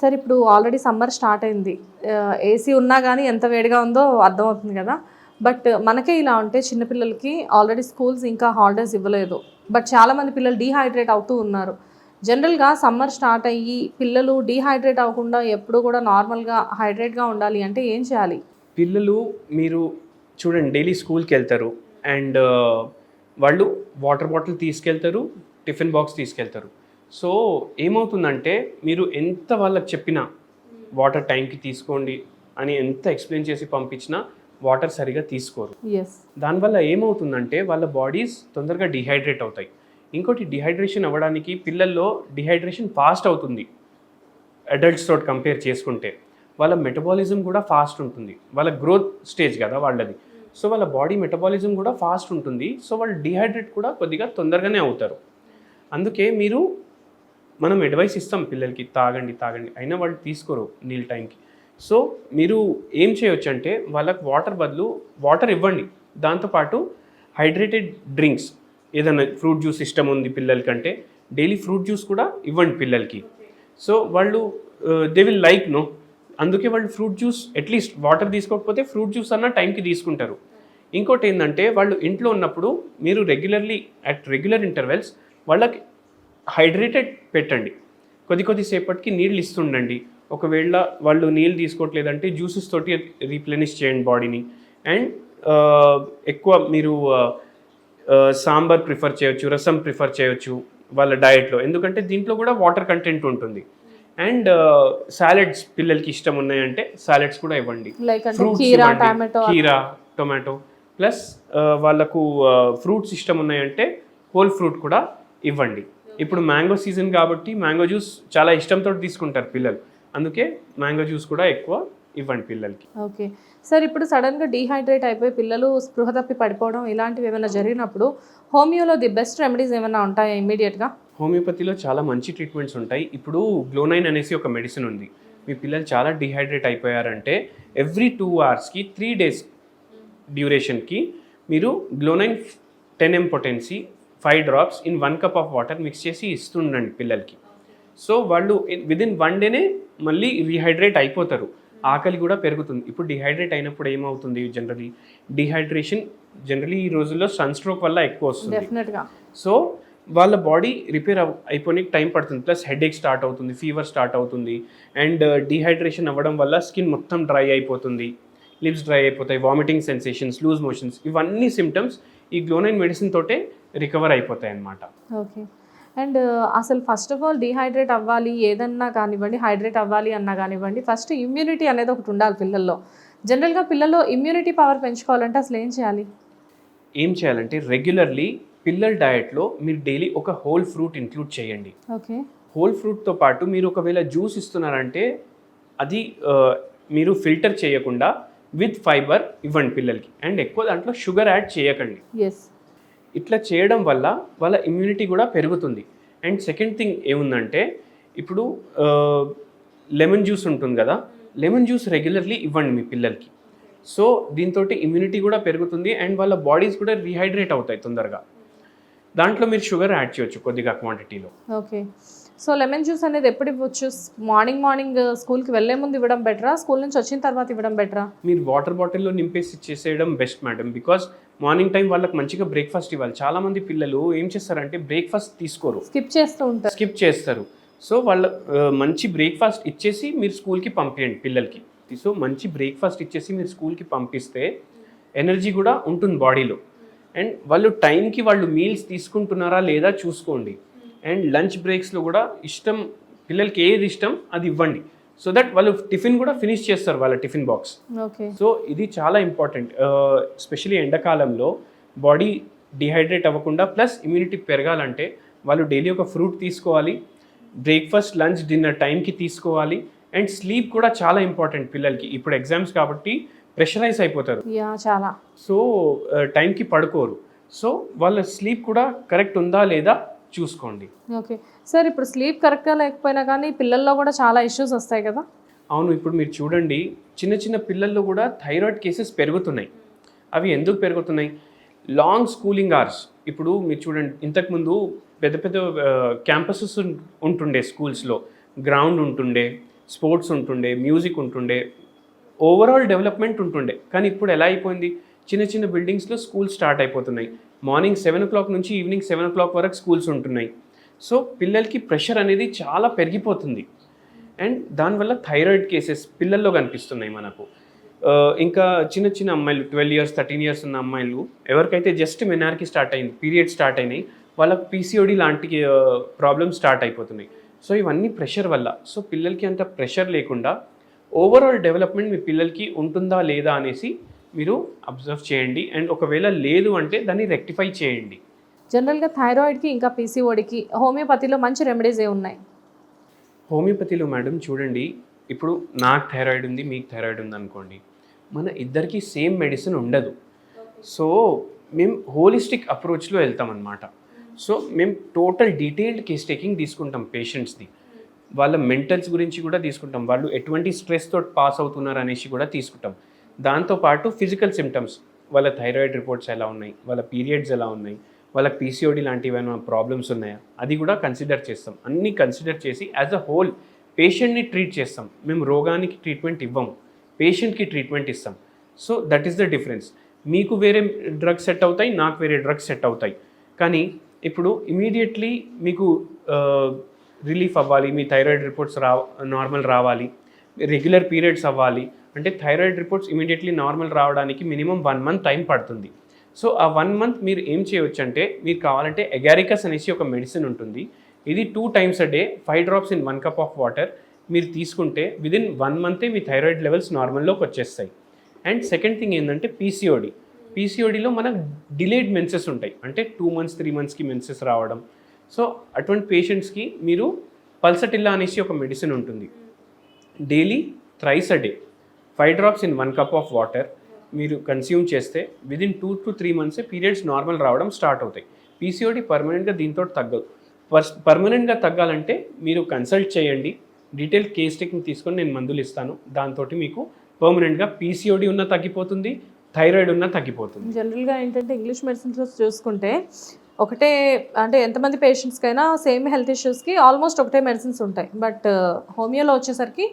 Sir ఇప్పుడు already summer start అయింది. AC ఉన్నా కానీ ఎంత వేడిగా ఉందో అర్థమవుతుంది కదా. బట్ మనకే ఇలా ఉంటే చిన్నపిల్లలకి ఆల్రెడీ స్కూల్స్ ఇంకా హాలిడేస్ ఇవ్వలేదు. బట్ చాలామంది పిల్లలు డీహైడ్రేట్ అవుతూ ఉన్నారు. జనరల్గా సమ్మర్ స్టార్ట్ అయ్యి పిల్లలు డీహైడ్రేట్ అవ్వకుండా ఎప్పుడు కూడా నార్మల్గా హైడ్రేట్గా ఉండాలి అంటే ఏం చేయాలి? పిల్లలు మీరు చూడండి డైలీ స్కూల్కి వెళ్తారు. అండ్ వాళ్ళు వాటర్ బాటిల్ తీసుకెళ్తారు టిఫిన్ బాక్స్ తీసుకెళ్తారు. సో ఏమవుతుందంటే మీరు ఎంత వాళ్ళకి చెప్పినా వాటర్ టైంకి తీసుకోండి అని ఎంత ఎక్స్ప్లెయిన్ చేసి పంపించినా వాటర్ సరిగా తీసుకోరు. దానివల్ల ఏమవుతుందంటే వాళ్ళ బాడీస్ తొందరగా డిహైడ్రేట్ అవుతాయి. ఇంకోటి డిహైడ్రేషన్ అవ్వడానికి పిల్లల్లో డిహైడ్రేషన్ ఫాస్ట్ అవుతుంది. అడల్ట్స్ తోటి కంపేర్ చేసుకుంటే వాళ్ళ మెటబాలిజం కూడా ఫాస్ట్ ఉంటుంది. వాళ్ళ గ్రోత్ స్టేజ్ కదా వాళ్ళది. సో వాళ్ళ బాడీ మెటబాలిజం కూడా ఫాస్ట్ ఉంటుంది. సో వాళ్ళు డిహైడ్రేట్ కూడా కొద్దిగా తొందరగానే అవుతారు. అందుకే మీరు మనం అడ్వైస్ ఇస్తాం పిల్లలకి తాగండి తాగండి. అయినా వాళ్ళు తీసుకోరు నీళ్ళ టైంకి. సో మీరు ఏం చేయొచ్చు అంటే వాళ్ళకి వాటర్ బదులు వాటర్ ఇవ్వండి. దాంతోపాటు హైడ్రేటెడ్ డ్రింక్స్ ఏదైనా ఫ్రూట్ జ్యూస్ ఇష్టం ఉంది పిల్లలకంటే డైలీ ఫ్రూట్ జ్యూస్ కూడా ఇవ్వండి పిల్లలకి. సో వాళ్ళు దే విల్ లైక్ నో అందుకే వాళ్ళు fruit juice at least water తీసుకోకపోతే ఫ్రూట్ జ్యూస్ అన్న టైంకి తీసుకుంటారు. ఇంకోటి ఏంటంటే వాళ్ళు ఇంట్లో ఉన్నప్పుడు మీరు రెగ్యులర్లీ అట్ రెగ్యులర్ ఇంటర్వెల్స్ వాళ్ళకి హైడ్రేటెడ్ పెట్టండి. కొద్ది కొద్ది సేపటికి నీళ్ళు ఇస్తుండండి. ఒకవేళ వాళ్ళు నీళ్ళు తీసుకోవట్లేదంటే జ్యూసెస్ తోటి రీప్లెనిష్ చేయండి బాడీని. అండ్ ఎక్కువ మీరు సాంబార్ ప్రిఫర్ చేయొచ్చు రసం ప్రిఫర్ చేయొచ్చు వాళ్ళ డయట్లో ఎందుకంటే దీంట్లో కూడా వాటర్ కంటెంట్ ఉంటుంది. అండ్ సాలెడ్స్ పిల్లలకి ఇష్టం ఉన్నాయంటే సాలెడ్స్ కూడా ఇవ్వండి. కీరా టొమాటో ప్లస్ వాళ్ళకు ఫ్రూట్స్ ఇష్టం ఉన్నాయంటే హోల్ ఫ్రూట్ కూడా ఇవ్వండి. ఇప్పుడు మ్యాంగో సీజన్ కాబట్టి మ్యాంగో జ్యూస్ చాలా ఇష్టంతో తీసుకుంటారు పిల్లలు. అందుకే మ్యాంగో జ్యూస్ కూడా ఎక్కువ ఇవ్వండి పిల్లలకి. ఓకే. సార్ ఇప్పుడు సడన్గా డీహైడ్రేట్ అయిపోయి పిల్లలు స్పృహ తప్పి పడిపోవడం ఇలాంటివి ఏమైనా జరిగినప్పుడు హోమియోలో ది బెస్ట్ రెమెడీస్ ఏమైనా ఉంటాయా ఇమీడియట్గా హోమియోపతిలో చాలా మంచి ట్రీట్మెంట్స్ ఉంటాయి. ఇప్పుడు గ్లోనైన్ అనేసి ఒక మెడిసిన్ ఉంది. మీ పిల్లలు చాలా డిహైడ్రేట్ అయిపోయారంటే ఎవ్రీ టూ అవర్స్కి త్రీ డేస్ డ్యూరేషన్కి మీరు glonoine ten M potency five drops in one cup of water mix చేసి ఇస్తుండండి పిల్లలకి. సో వాళ్ళు విదిన్ వన్ డేనే మళ్ళీ రీహైడ్రేట్ అయిపోతారు. ఆకలి కూడా పెరుగుతుంది. ఇప్పుడు డిహైడ్రేట్ అయినప్పుడు ఏమవుతుంది జనరలీ డిహైడ్రేషన్ జనరలీ ఈ రోజుల్లో సన్ స్ట్రోక్ వల్ల ఎక్కువ వస్తుంది. సో వాళ్ళ బాడీ రిపేర్ అయిపోనికి టైం పడుతుంది. ప్లస్ హెడేక్ స్టార్ట్ అవుతుంది ఫీవర్ స్టార్ట్ అవుతుంది. అండ్ డిహైడ్రేషన్ అవ్వడం వల్ల స్కిన్ మొత్తం డ్రై అయిపోతుంది. లిప్స్ డ్రై అయిపోతాయి వామిటింగ్ సెన్సేషన్స్ లూజ్ మోషన్స్ ఇవన్నీ సిమ్టమ్స్ ఈ గ్లోనైన్ మెడిసిన్ తోటే రికవర్ అయిపోతాయి అన్నమాట ఓకే. అండ్ అసలు ఫస్ట్ ఆఫ్ ఆల్ డీహైడ్రేట్ అవ్వాలి ఏదన్నా కానివ్వండి హైడ్రేట్ అవ్వాలి అన్నా కానివ్వండి ఫస్ట్ ఇమ్యూనిటీ అనేది ఒకటి ఉండాలి పిల్లల్లో. జనరల్గా పిల్లల్లో ఇమ్యూనిటీ పవర్ పెంచుకోవాలంటే అసలు ఏం చేయాలి? ఏం చేయాలంటే రెగ్యులర్లీ పిల్లల డయట్లో మీరు డైలీ ఒక హోల్ ఫ్రూట్ ఇంక్లూడ్ చేయండి. ఓకే. హోల్ ఫ్రూట్తో పాటు మీరు ఒకవేళ జ్యూస్ ఇస్తున్నారంటే అది ఆ, మీరు ఫిల్టర్ చేయకుండా విత్ ఫైబర్ ఇవ్వండి పిల్లలకి. అండ్ ఎక్కువ దాంట్లో షుగర్ యాడ్ చేయకండి. ఎస్ ఇట్లా చేయడం వల్ల వాళ్ళ ఇమ్యూనిటీ కూడా పెరుగుతుంది. అండ్ సెకండ్ థింగ్ ఏముందంటే ఇప్పుడు లెమన్ జ్యూస్ ఉంటుంది కదా లెమన్ జ్యూస్ రెగ్యులర్లీ ఇవ్వండి మీ పిల్లలకి. సో దీంతో ఇమ్యూనిటీ కూడా పెరుగుతుంది అండ్ వాళ్ళ బాడీస్ కూడా రీహైడ్రేట్ అవుతాయి తొందరగా. దాంట్లో మీరు షుగర్ యాడ్ చేయొచ్చు కొద్దిగా క్వాంటిటీలో ఓకే సో లెమన్ జ్యూస్ అనేది ఎప్పుడు ఇవ్వచ్చు? మార్నింగ్ మార్నింగ్ స్కూల్కి వెళ్ళే ముందు ఇవ్వడం బెటరా? స్కూల్ నుంచి వచ్చిన తర్వాత ఇవ్వడం బెటరా? మీరు వాటర్ బాటిల్లో నింపేసి చేసేయడం best madam. Because morning time వాళ్ళకి మంచిగా బ్రేక్ఫాస్ట్ ఇవ్వాలి. చాలా మంది పిల్లలు ఏం చేస్తారంటే బ్రేక్ఫాస్ట్ తీసుకోరు. స్కిప్ చేస్తూ ఉంటారు. స్కిప్ చేస్తారు. సో వాళ్ళ మంచి బ్రేక్ఫాస్ట్ ఇచ్చేసి మీరు స్కూల్కి పంపించండి పిల్లలకి. సో మంచి బ్రేక్ఫాస్ట్ ఇచ్చేసి మీరు స్కూల్కి పంపిస్తే ఎనర్జీ కూడా ఉంటుంది బాడీలో. అండ్ వాళ్ళు టైంకి వాళ్ళు మీల్స్ తీసుకుంటున్నారా లేదా చూసుకోండి. అండ్ లంచ్ బ్రేక్స్లో కూడా ఇష్టం పిల్లలకి ఏది ఇష్టం అది ఇవ్వండి. సో దట్ వాళ్ళు టిఫిన్ కూడా ఫినిష్ చేస్తారు వాళ్ళ టిఫిన్ బాక్స్. ఓకే. సో ఇది చాలా ఇంపార్టెంట్. ఎస్పెషలీ ఎండాకాలంలో బాడీ డిహైడ్రేట్ అవ్వకుండా ప్లస్ ఇమ్యూనిటీ పెరగాలంటే వాళ్ళు డైలీ ఒక ఫ్రూట్ తీసుకోవాలి బ్రేక్ఫాస్ట్ లంచ్ డిన్నర్ టైంకి తీసుకోవాలి అండ్ స్లీప్ కూడా చాలా ఇంపార్టెంట్ పిల్లలకి. ఇప్పుడు ఎగ్జామ్స్ కాబట్టి ప్రెషరైజ్ అయిపోతారు. చాలా. సో టైంకి పడుకోరు. సో వాళ్ళ స్లీప్ కూడా కరెక్ట్ ఉందా లేదా చూసుకోండి. ఓకే. సార్ ఇప్పుడు స్లీప్ కరెక్ట్గా లేకపోయినా కానీ పిల్లల్లో కూడా చాలా ఇష్యూస్ వస్తాయి కదా? అవును ఇప్పుడు మీరు చూడండి చిన్న చిన్న పిల్లల్లో కూడా థైరాయిడ్ కేసెస్ పెరుగుతున్నాయి. అవి ఎందుకు పెరుగుతున్నాయి? Long schooling hours. ఇప్పుడు మీరు చూడండి ఇంతకుముందు పెద్ద పెద్ద క్యాంపసెస్ ఉంటుండే స్కూల్స్లో. గ్రౌండ్ ఉంటుండే స్పోర్ట్స్ ఉంటుండే మ్యూజిక్ ఉంటుండే ఓవరాల్ డెవలప్మెంట్ ఉంటుండే. కానీ ఇప్పుడు ఎలా అయిపోయింది? చిన్న చిన్న బిల్డింగ్స్లో స్కూల్స్ స్టార్ట్ అయిపోతున్నాయి. మార్నింగ్ సెవెన్ ఓ క్లాక్ నుంచి ఈవినింగ్ సెవెన్ ఓ క్లాక్ వరకు స్కూల్స్ ఉంటున్నాయి. సో పిల్లలకి ప్రెషర్ అనేది చాలా పెరిగిపోతుంది. అండ్ దానివల్ల థైరాయిడ్ కేసెస్ పిల్లల్లో కనిపిస్తున్నాయి మనకు. ఇంకా చిన్న చిన్న అమ్మాయిలు ట్వెల్వ్ ఇయర్స్ థర్టీన్ ఇయర్స్ ఉన్న అమ్మాయిలు ఎవరికైతే జస్ట్ మెనార్కి స్టార్ట్ అయింది పీరియడ్ స్టార్ట్ అయినాయి వాళ్ళకి పీసీఓడి లాంటి ప్రాబ్లమ్స్ స్టార్ట్ అయిపోతున్నాయి. సో ఇవన్నీ ప్రెషర్ వల్ల సో పిల్లలకి అంత ప్రెషర్ లేకుండా ఓవరాల్ డెవలప్మెంట్ మీ పిల్లలకి ఉంటుందా లేదా అనేసి మీరు అబ్జర్వ్ చేయండి. అండ్ ఒకవేళ లేదు అంటే దాన్ని రెక్టిఫై చేయండి. జనరల్గా థైరాయిడ్కి ఇంకా పీసీఓడికి హోమియోపతిలో మంచి రెమెడీస్ ఏ ఉన్నాయి? హోమియోపతిలో మేడం చూడండి. ఇప్పుడు నాకు థైరాయిడ్ ఉంది మీకు థైరాయిడ్ ఉంది అనుకోండి. మన ఇద్దరికి సేమ్ మెడిసిన్ ఉండదు. సో మేము హోలిస్టిక్ అప్రోచ్లో వెళ్తాం అనమాట సో మేము టోటల్ డీటెయిల్డ్ కేస్ టేకింగ్ తీసుకుంటాం పేషెంట్స్ది వాళ్ళ మెంటల్స్ గురించి కూడా తీసుకుంటాం. వాళ్ళు ఎటువంటి స్ట్రెస్ తోటి పాస్ అవుతున్నారు అనేసి కూడా తీసుకుంటాం. దాంతోపాటు ఫిజికల్ సిమ్టమ్స్ వాళ్ళ థైరాయిడ్ రిపోర్ట్స్ ఎలా ఉన్నాయి? వాళ్ళ పీరియడ్స్ ఎలా ఉన్నాయి? వాళ్ళకి పీసీఓడి లాంటివి ఏమైనా ప్రాబ్లమ్స్ ఉన్నాయా? అది కూడా కన్సిడర్ చేస్తాం. అన్నీ కన్సిడర్ చేసి యాజ్ అ హోల్ పేషెంట్ని ట్రీట్ చేస్తాం. మేము రోగానికి ట్రీట్మెంట్ ఇవ్వము. పేషెంట్కి ట్రీట్మెంట్ ఇస్తాం. So that is the difference మీకు వేరే డ్రగ్స్ సెట్ అవుతాయి నాకు వేరే డ్రగ్స్ సెట్ అవుతాయి. కానీ ఇప్పుడు ఇమీడియట్లీ మీకు రిలీఫ్ అవ్వాలి మీ థైరాయిడ్ రిపోర్ట్స్ రా నార్మల్ రావాలి రెగ్యులర్ పీరియడ్స్ అవ్వాలి అంటే థైరాయిడ్ రిపోర్ట్స్ ఇమీడియట్లీ నార్మల్ రావడానికి మినిమం వన్ మంత్ టైం పడుతుంది. సో ఆ వన్ మంత్ మీరు ఏం చేయవచ్చు అంటే మీరు కావాలంటే ఎగారికస్ అనేసి ఒక మెడిసిన్ ఉంటుంది. ఇది two times a day five drops in one cup of water మీరు తీసుకుంటే విదిన్ వన్ మంతే మీ థైరాయిడ్ లెవెల్స్ నార్మల్లోకి వచ్చేస్తాయి. అండ్ సెకండ్ థింగ్ ఏంటంటే పీసీఓడి పీసీఓడిలో మనకు డిలేడ్ మెన్సెస్ ఉంటాయి. అంటే టూ మంత్స్ త్రీ మంత్స్కి మెన్సెస్ రావడం. సో అటువంటి పేషెంట్స్కి మీరు పల్సటిల్లా అనేసి ఒక మెడిసిన్ ఉంటుంది. Daily thrice a day five drops in one cup of water మీరు కన్స్యూమ్ చేస్తే విదిన్ టూ టు త్రీ మంత్సే పీరియడ్స్ నార్మల్ రావడం స్టార్ట్ అవుతాయి. పీసీఓడి పర్మనెంట్గా దీంతో తగ్గదు. పర్స్ పర్మనెంట్గా తగ్గాలంటే మీరు కన్సల్ట్ చేయండి. డీటెయిల్ కేస్ టెక్ని తీసుకొని నేను మందులు ఇస్తాను. దాంతో మీకు పర్మనెంట్గా పీసీఓడి ఉన్న తగ్గిపోతుంది థైరాయిడ్ ఉన్న తగ్గిపోతుంది. జనరల్గా ఏంటంటే ఇంగ్లీష్ మెడిసిన్స్లో చూసుకుంటే ఒకటే అంటే ఎంతమంది పేషెంట్స్కైనా సేమ్ హెల్త్ ఇష్యూస్కి ఆల్మోస్ట్ ఒకటే మెడిసిన్స్ ఉంటాయి. బట్ హోమియోలో uh, వచ్చేసరికి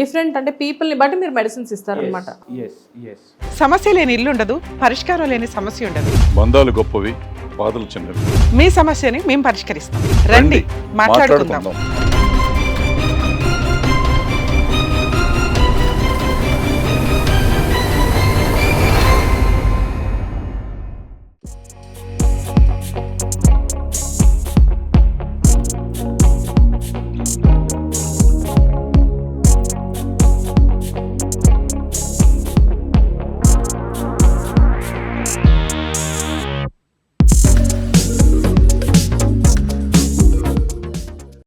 డిఫరెంట్ అంటే పీపుల్ని బట్టి మీరు మెడిసిన్స్ ఇస్తారనమాట ఎస్ ఎస్ సమస్య లేని ఇల్లు ఉండదు పరిష్కారం లేని సమస్య ఉండదు. బంధాలు గొప్పవి బాధలు చిన్నవి. మీ సమస్యని మేము పరిష్కరిస్తాం. రండి మాట్లాడుకుందాం.